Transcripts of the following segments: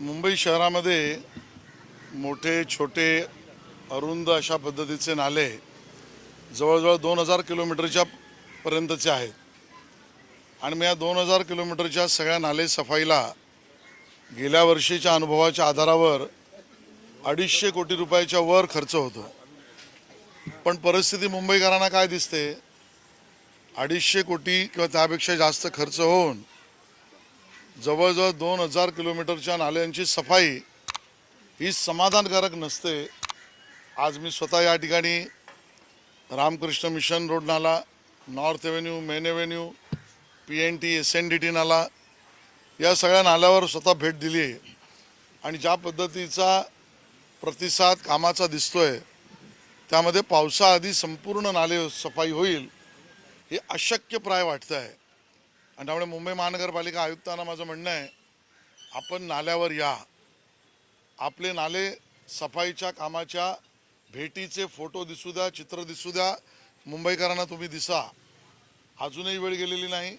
मुंबई शहरामध्ये मोठे छोटे अरुंद अशा पद्धतीचे नाले जवळजवळ दोन हजार किलोमीटरच्या पर्यंतचे आहेत. आणि मी या दोन हजार किलोमीटरच्या सगळ्या नाले सफाईला गेल्या वर्षीच्या अनुभवाच्या आधारावर अडीचशे कोटी रुपयाच्या वर खर्च होतो. पण परिस्थिती मुंबईकरांना काय दिसते? अडीचशे कोटी किंवा त्यापेक्षा जास्त खर्च होऊन जवळजवळ दोन हजार किलोमीटरच्या नाल्यांची सफाई ही समाधानकारक नसते. आज मी स्वतः या ठिकाणी रामकृष्ण मिशन रोड नाला north avenue main avenue P N T S N D T नाला या सगळ्या नाल्यावर स्वतः भेट दिली आहे. आणि ज्या पद्धतीचा प्रतिसाद कामाचा दिसतो आहे त्यामध्ये पावसाआधी संपूर्ण नाले सफाई होईल हे अशक्यप्राय वाटतं आहे आणि त्यामुळे मुंबई महानगरपालिका आयुक्तांना माझं म्हणणं आहे आपण नाल्यावर या. आपले नाले सफाईच्या कामाच्या भेटीचे फोटो दिसू द्या चित्र दिसू द्या मुंबईकरांना तुम्ही दिसा. अजूनही वेळ गेलेली नाही.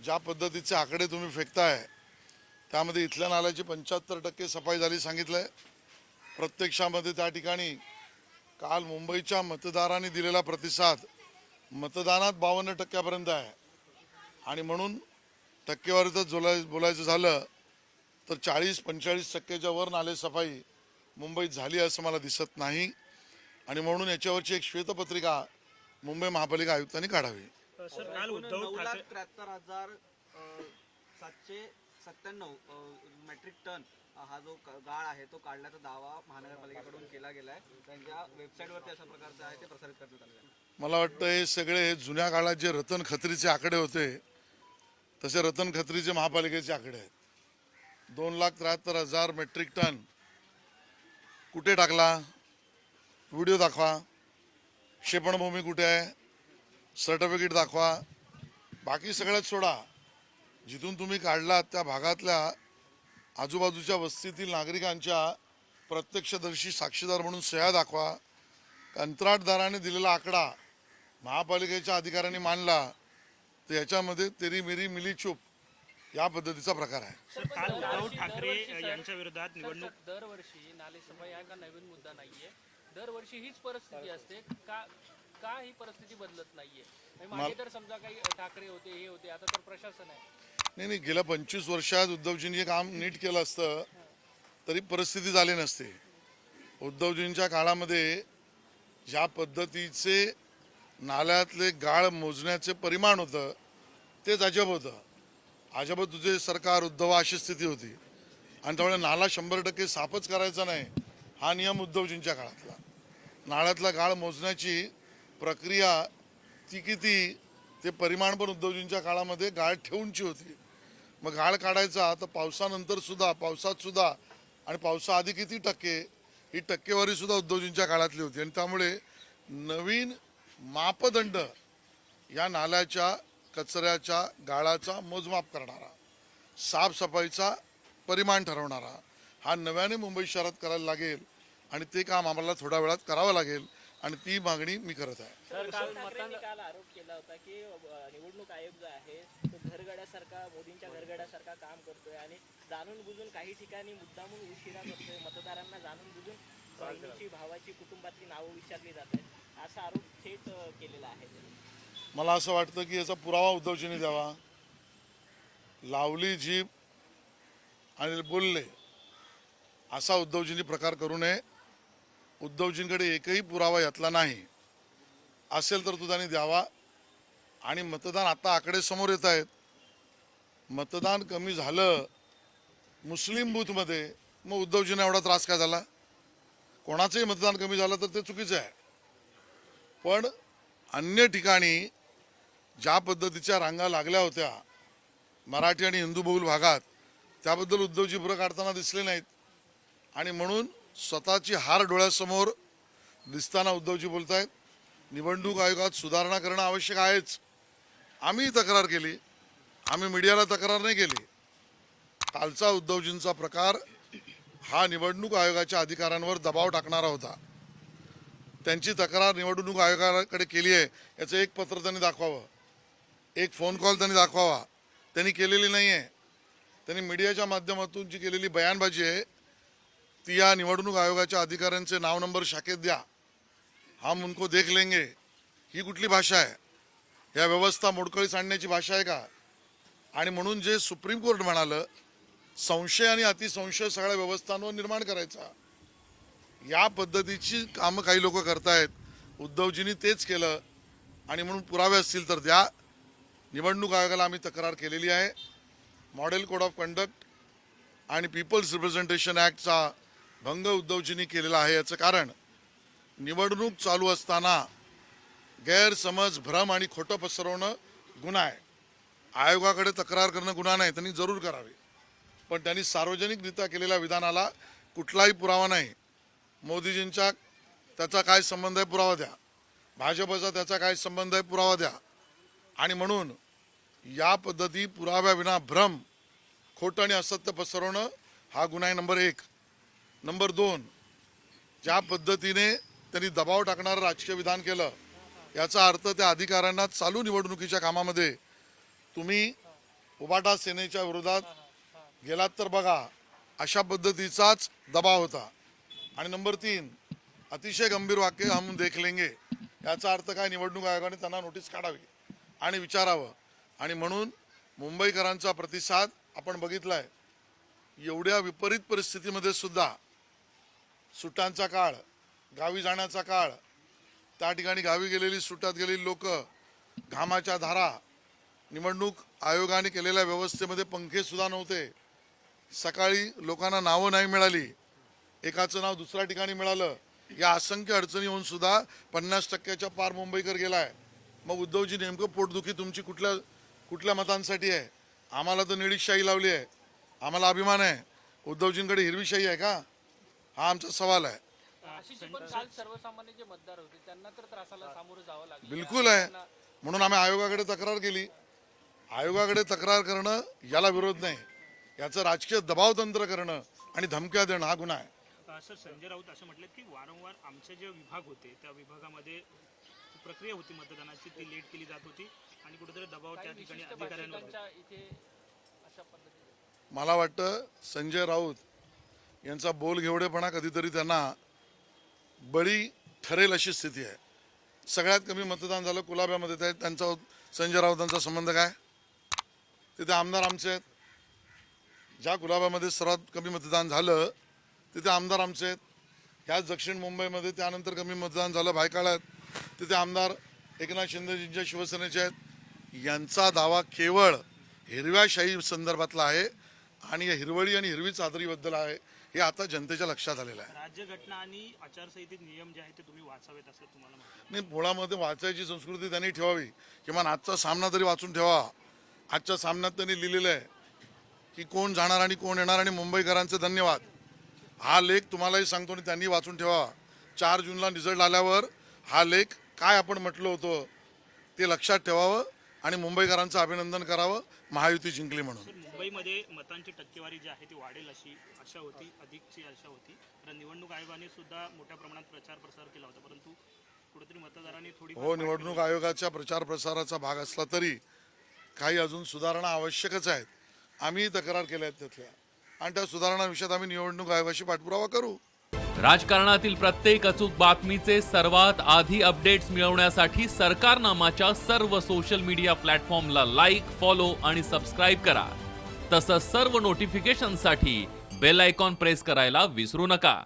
ज्या पद्धतीचे आकडे तुम्ही फेकताय त्यामध्ये इथल्या नाल्याची पंच्याहत्तर टक्के सफाई झाली सांगितलं आहे प्रत्यक्षामध्ये त्या ठिकाणी काल मुंबईच्या मतदारांनी दिलेला प्रतिसाद मतदानात बावन्न टक्क्यापर्यंत आहे. आणि म्हणून टक्केवारीतच बोलाय बोलायचं झालं तर चाळीस पंचेचाळीस टक्क्याच्या वर नाले सफाई मुंबईत झाली असं मला दिसत नाही. आणि म्हणून याच्यावरची एक श्वेतपत्रिका मुंबई महापालिका आयुक्तांनी काढावी. सर काल उद्धव नऊ लाख ठाकरे त्र्याहत्तर हजार सातशे सत्त्याण्णव मेट्रिक टन हा जो गाळ आहे तो काढण्याचा दावा महानगरपालिकेकडून केला गेलाय. त्यांच्या वेबसाईटवरती अशा प्रकारचं आहे ते प्रसारित करण्यात आलेलं आहे मला वाटतं हे सगळे जुन्या काळात जे रतन खत्रीचे आकडे होते तसे रतन खत्रीचे महापालिकेचे आकडे आहेत. दोन लाख त्र्याहत्तर हजार मेट्रिक टन कुठे टाकला? व्हिडिओ दाखवा. क्षेपणभूमी कुठे आहे? सर्टिफिकेट दाखवा. बाकी सगळ्यात सोडा. जिथून तुम्ही काढलात त्या भागातल्या आजूबाजूच्या वस्तीतील नागरिकांच्या प्रत्यक्षदर्शी साक्षीदार म्हणून सह्या दाखवा. कंत्राटदाराने दिलेला आकडा महापालिकेच्या अधिकाऱ्यांनी मानला तर याच्यामध्ये तेरी मेरी मिली चूप या पद्धतीचा प्रकार आहे. सर काल उद्धव ठाकरे यांच्या विरोधात निवडणूक दरवर्षी नाले सफाई हा का नवीन मुद्दा नाहीये? दरवर्षी हीच परिस्थिती असते. का का ही परिस्थिती बदलत नाहीये? म्हणजे मागे तर समजा काही ठाकरे होते हे होते आता तर प्रशासन आहे. नाही नाही गेल्या पंचवीस वर्षात उद्धवजींनी हे काम नीट केलं असतं तरी परिस्थिती झाली नसते. उद्धवजींच्या काळामध्ये ज्या पद्धतीचे नाल्यातले गाळ मोजण्याचे परिमाण होतं तेच अजब होतं. अजब तुझे सरकार उद्धव अशी स्थिती होती. आणि त्यामुळे नाला शंभर टक्के साफच करायचा नाही हा नियम उद्धवजींच्या काळातला. नाळ्यातला गाळ मोजण्याची प्रक्रिया ती किती ते परिमाण पण उद्धवजींच्या काळामध्ये गाळ ठेवूनची होती. मग गाळ काढायचा तर पावसानंतर सुद्धा पावसात सुद्धा आणि पावसाआधी किती टक्के ही टक्केवारीसुद्धा उद्धवजींच्या काळातली होती. आणि त्यामुळे नवीन मापदंड या नाल्याच्या कचऱ्याच्या गाळाचा मोजमाप करणारा साफसफाईचा परिमाण ठरवणारा हा नव्याने मुंबई शहरात करायला लागेल आणि ते काम आम्हाला थोड्या वेळात करावं लागेल आणि ती मागणी मी करत आहे. काल आरोप होता की निवडणूक आयोग जो आहे तो घरगड्यासारखा मोदींच्या घरगड्यासारखा काम करतोय आणि जाणून बुजून काही ठिकाणी मुद्दामून उशिरा करतोय मतदारांना जाणून बुजून भावाची कुटुंबातली नावं विचारली जात आहेत. असा आरोप थेट केलेला आहे. मला असं वाटतं की याचा पुरावा उद्धवजीने द्यावा. लावली जीभ आणि बोलले असा उद्धवजींनी प्रकार करू नये. उद्धवजींकडे एकही पुरावा यातला नाही. असेल तर तो त्यांनी द्यावा. आणि मतदान आता आकडे समोर येत आहेत. मतदान कमी झालं मुस्लिम बूथमध्ये मग उद्धवजींना एवढा त्रास काय झाला? कोणाचंही मतदान कमी झालं तर ते चुकीचं आहे. पण अन्य ठिकाणी ज्या पद्धतीच्या रांगा लागल्या होत्या मराठी आणि हिंदू बहुल भागात त्याबद्दल उद्धवजी बुरं काढताना दिसले नाहीत. आणि म्हणून स्वतःची हार डोळ्यासमोर दिसताना उद्धवजी बोलत आहेत निवडणूक आयोगात सुधारणा करणं आवश्यक आहेच. आम्ही तक्रार केली. आम्ही मीडियाला तक्रार नाही केली. कालचा उद्धवजींचा प्रकार हा निवडणूक आयोगाच्या अधिकाऱ्यांवर दबाव टाकणारा होता. त्यांची तक्रार निवडणूक आयोगाकडे केली आहे याचं एक पत्र त्यांनी दाखवावं. एक फोन कॉल त्यांनी दाखवावा. त्यांनी केलेली नाही आहे. त्यांनी मीडियाच्या माध्यमातून जी केलेली बयानबाजी आहे. ती या निवडणूक आयोगाच्या अधिकाऱ्यांचे नाव नंबर शाखेत द्या. हम उनको देख लेंगे. ही कुठली भाषा आहे? या व्यवस्था मोडकळीस आणण्याची भाषा आहे का? आणि म्हणून जे सुप्रीम कोर्ट म्हणालं संशय आणि अतिसंशय सगळ्या व्यवस्थांवर निर्माण करायचा. या पद्धतीची कामं काही लोक करतायत. उद्धवजींनी तेच केलं. आणि म्हणून पुरावे असतील तर द्या. निवडणूक आयोगाला आम्ही तक्रार केलेली आहे. मॉडेल कोड ऑफ कंडक्ट आणि पीपल्स रिप्रेझेंटेशन ॲक्टचा भंग उद्धवजींनी केलेला आहे याचं कारण निवडणूक चालू असताना गैरसमज भ्रम आणि खोटं पसरवणं गुन्हा आहे. आयोगाकडे तक्रार करणं गुन्हा नाही त्यांनी जरूर करावी. पण त्यांनी सार्वजनिकरित्या केलेल्या विधानाला कुठलाही पुरावा नाही. मोदीजींच्या त्याचा काय संबंध आहे पुरावा द्या. भाजपचा त्याचा काय संबंध आहे पुरावा द्या. आणि म्हणून या पद्धती पुराव्याविना भ्रम खोटं आणि असत्य पसरवणं हा गुन्हा आहे नंबर एक. नंबर दोन ज्या पद्धतीने त्यांनी दबाव टाकणारं राजकीय विधान केलं याचा अर्थ त्या अधिकाऱ्यांना चालू निवडणुकीच्या कामामध्ये तुम्ही उबाटा सेनेच्या विरोधात गेलात तर बघा अशा पद्धतीचाच दबाव होता. आणि नंबर तीन अतिशय गंभीर वाक्य हम देख लेंगे. याचा अर्थ काय? निवडणूक आयोगाने त्यांना नोटीस काढावी आणि विचारावं. आणि म्हणून मुंबईकरांचा प्रतिसाद आपण बघितलाय. एवढ्या विपरीत परिस्थितीमध्ये सुद्धा सुट्ट्यांचा काळ गावी जाण्याचा काळ त्या ठिकाणी गावी गेलेली सुट्ट्यात गेलेली लोक घामाच्या धारा निवडणूक आयोगाने केलेल्या व्यवस्थेमध्ये पंखे सुद्धा नव्हते. सकाळी लोकांना नावं नाही मिळाली. एकाचं नाव दुसऱ्या ठिकाणी मिळालं. या असंख्य अडचणी होऊन सुद्धा पन्नास टक्क्याच्या पार मुंबईकर गेलाय. मग उद्धवजी नेमकं पोटदुखी तुमची कुठल्या कुठल्या मतांसाठी आहे? आम्हाला तर निळीशाही लावली आहे. आम्हाला अभिमान आहे. उद्धवजींकडे हिरवीशाही आहे का? हा आमचा सवाल आहे. आशिषजी पण काल सर्वसामान्य जे मतदार होते त्यांना तर त्रासाला सामोरं जावं लागलं. बिलकुल आहे. म्हणून आम्ही आयोगाकडे तक्रार केली. आयोगाकडे तक्रार करणं याला विरोध नाही. याचं राजकीय दबाव तंत्र करणं आणि धमक्या देणं हा गुन्हा आहे. सर संजय राऊत असं म्हटलं की वारंवार आमचे जे विभाग होते त्या विभागामध्ये जी प्रक्रिया होती मतदानाची ती लेट केली जात होती आणि कुठेतरी दबाव त्या ठिकाणी अधिकाऱ्यांवर होता. मला वाटतं संजय राऊत यांचा बोल घेवडेपणा कधीतरी त्यांना बळी ठरेल अशी स्थिती आहे. सगळ्यात कमी मतदान झालं कुलाब्यामध्ये. त्या त्यांचा संजय राऊतांचा संबंध काय? तिथे आमदार आमचे आहेत. ज्या कुलाब्यामध्ये सर्वात कमी मतदान झालं तिथे आमदार आमचे आहेत. ह्याच दक्षिण मुंबईमध्ये त्यानंतर कमी मतदान झालं भायकाळ्यात तिथे आमदार एकनाथ शिंदेजींच्या शिवसेनेचे आहेत. यांचा दावा केवळ हिरव्याशाही संदर्भातला आहे आणि या हिरवळी आणि हिरवी चादरीबद्दल आहे हे आता जनतेच्या लक्षात आलेलं आहे. राज्यघटना आणि आचारसंहितेत नियम जे आहेत ते तुम्ही वाचावेत असं तुम्हाला नाही मुळामध्ये वाचायची संस्कृती त्यांनी ठेवावी. किमान आजचा सामना तरी वाचून ठेवा. आजच्या सामन्यात त्यांनी लिहिलेलं आहे की कोण जाणार आणि कोण येणार आणि मुंबईकरांचे धन्यवाद. हा लेख तुम्हालाही सांगतो आणि त्यांनी वाचून ठेवा. चार जूनला रिझल्ट आल्यावर हा लेख काय आपण म्हटलं होतं ते लक्षात ठेवावं आणि मुंबईकरांचं अभिनंदन करावं महायुती जिंकली म्हणून. मुंबईमध्ये मतांची टक्केवारी जी आहे ती वाढेल अशी आशा होती अधिकची आशा होती. कारण निवडणूक आयोगाने सुद्धा मोठ्या प्रमाणात प्रचार प्रसार केला होता परंतु कुठेतरी मतदारांनी थोडी हो निवडणूक आयोगाच्या प्रचार प्रसाराचा भाग असला तरी काही अजून सुधारणा आवश्यकच आहेत. आम्ही तक्रार केल्या आहेत त्यातल्या. आणि त्या सुधारणा विषयात आम्ही निवडणूक आयोगाशी पाठपुरावा करू. राजकारणातील प्रत्येक अचूक बातमीचे सर्वात आधी अपडेट्स मिळवण्यासाठी सरकारनामाच्या सर्व सोशल मीडिया प्लॅटफॉर्मला लाईक फॉलो आणि सबस्क्राईब करा. तसंच सर्व नोटिफिकेशनसाठी बेल आयकॉन प्रेस करायला विसरू नका.